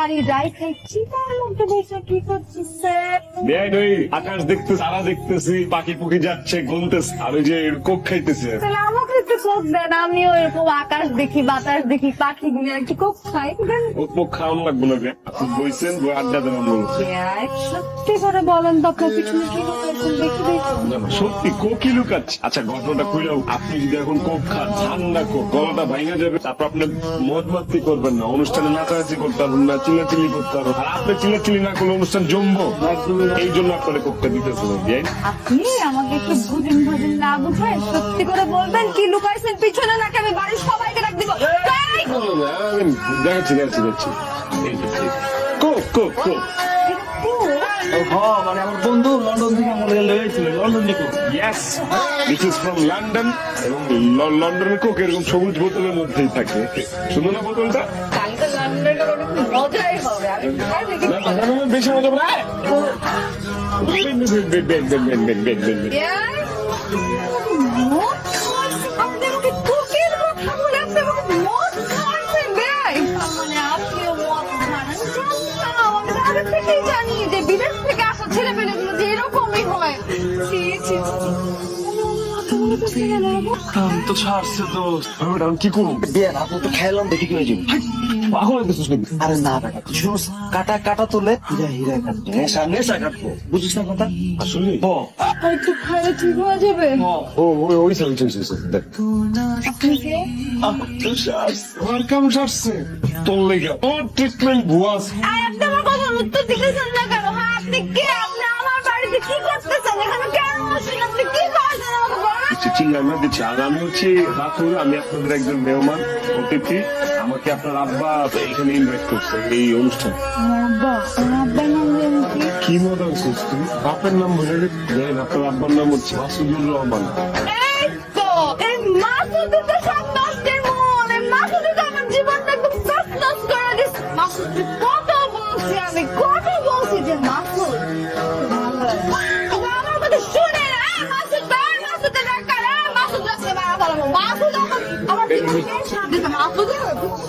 বাড়ি রাইখে চিতার মধ্যে বসে কি করছিস বেআইন ওই আকাশ দেখতে তারা দেখতেছি পাখি পুকি যাচ্ছে গুনতেছে আমি ওই যে কোক খাইতেছি। তাহলে আমাকে একটু কোক দেন আমিও এরকম আকাশ দেখি বাতাস দেখি পাখি গুলো একটু কোক খাই দেন কোক খাওয়ানো লাগবে না আপনি বইছেন বই আড্ডা দেবেন বলছে সত্যি করে বলেন তো আপনার পিছনে কি দেখি দেখি। না, না, সত্যি কোকই লুকাচ্ছে। আচ্ছা ঘটনাটা আপনি যদি এখন কোক খান ঠান্ডা কোক গলাটা ভাঙা যাবে তারপর আপনি করবেন না অনুষ্ঠানে নাচানাচি করতে পারবেন না চিল্লাচিল্লি করতে পারবেন আর আপনি চিল্লাচিল্লি না করলে অনুষ্ঠান জমবো। এই জন্য আপনার কোকটা দিতেছে বেআইন আপনি আমাকে একটু ভুজিন না বুঝায় সত্যি করে বলবেন কি লুকাইছেন পিছনে নাকি আমি বাড়ির সবাইকে ডাক দিব দেখাচ্ছি দেখাচ্ছি দেখাচ্ছি এই যে, এই। কোক কোক কোক হ্যাঁ মানে আমার বন্ধু লন্ডন থেকে আমার কাছে লন্ডন থেকে yes this is from London এবং লন্ডনের কোক এরকম সবুজ বোতলের মধ্যেই থাকে শুনো না বোতলটা কালকে অনেক মজাই হবে আমি বেশি মজা হবে না। জানি যে বিদেশ থেকে আসা ছেলেপেলেগুলো যে এরকমই হয়। তো ছেড়ে দাও। আমি তো ছাড়ছে তো। আমি কি করব? বিয়ে আপনি তো খাইলাম দেখি কি হয়েছে পাগল হইতেছিস নাকি? আরে না বেটা শুনুস কাটা কাটা তোলে হীরা হীরা কাটবে। নেশা নেশা কাটবো। বুঝিস না কথা? আসলে? ও আর খাইলে ঠিক হয়ে যাবে? ও ওই ওই সাইড ওই দেখ। আপনি কে? আমার তো ছাড়ছে আমার কাম সারছে তোর লেগে ওর ট্রিটমেন্ট ভুয়া আছে। আর আপনি আমার কথার উত্তর দিতেছেন না। চিনি আমরা দিচ্ছি। আর আমি হচ্ছি রাতুল আমি আপনাদের একজন মেহমান অতিথি। আমাকে আপনার আব্বা এখানে ইনভাইট করছে এই অনুষ্ঠান। কি? মনে হচ্ছে তুমি? বাপের নাম বলে দেন আপনার আব্বার নাম হচ্ছে মাসুদুর রহমান। কত বলছি আমি কত বলছি যে মাসুদ Dedim atladın mı?